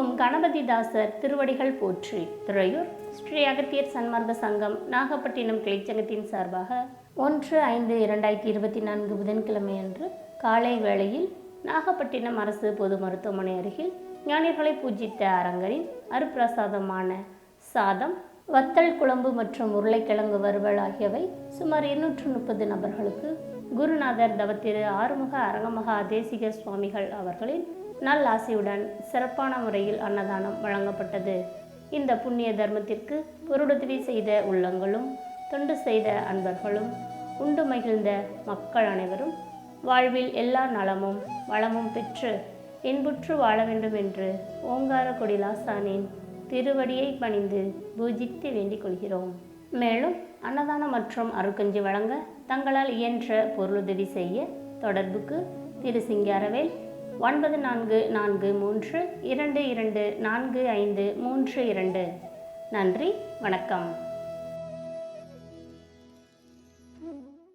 ஓம் கணபதிதாசர் திருவடிகள் போற்றி. துறையூர் ஸ்ரீ அகத்தியர் சன்மார்க்க சங்கம் நாகப்பட்டினம் கிளைச்சங்கத்தின் சார்பாக ஒன்று ஐந்து இரண்டாயிரத்தி இருபத்தி நான்கு புதன்கிழமை அன்று காலை வேளையில் நாகப்பட்டினம் அரசு பொது மருத்துவமனை அருகில் ஞானியர்களை பூஜித்த அரங்கரின் அருப்பிரசாதமான சாதம் வத்தல் குழம்பு மற்றும் உருளைக்கிழங்கு வறுவல் ஆகியவை சுமார் இருநூற்று முப்பது நபர்களுக்கு குருநாதர் தவத்திரு ஆறுமுக அரங்கமகா தேசிக சுவாமிகள் அவர்களின் நல்லாசியுடன் சிறப்பான முறையில் அன்னதானம் வழங்கப்பட்டது. இந்த புண்ணிய தர்மத்திற்கு பொருளுதவி செய்த உள்ளங்களும் தொண்டு செய்த அன்பர்களும் உண்டு மகிழ்ந்த மக்கள் அனைவரும் வாழ்வில் எல்லா நலமும் வளமும் பெற்று இன்புற்று வாழ வேண்டும் என்று ஓங்கார கொடிலாசானின் திருவடியை பணிந்து பூஜித்து வேண்டிக் கொள்கிறோம். மேலும் அன்னதானம் மற்றும் அருக்கஞ்சி வழங்க தங்களால் இயன்ற பொருளுதவி செய்ய தொடர்புக்கு திரு சிங்காரவேல் ஒன்பது நான்கு நான்கு மூன்று இரண்டு இரண்டு நான்கு ஐந்து மூன்று இரண்டு. நன்றி வணக்கம்.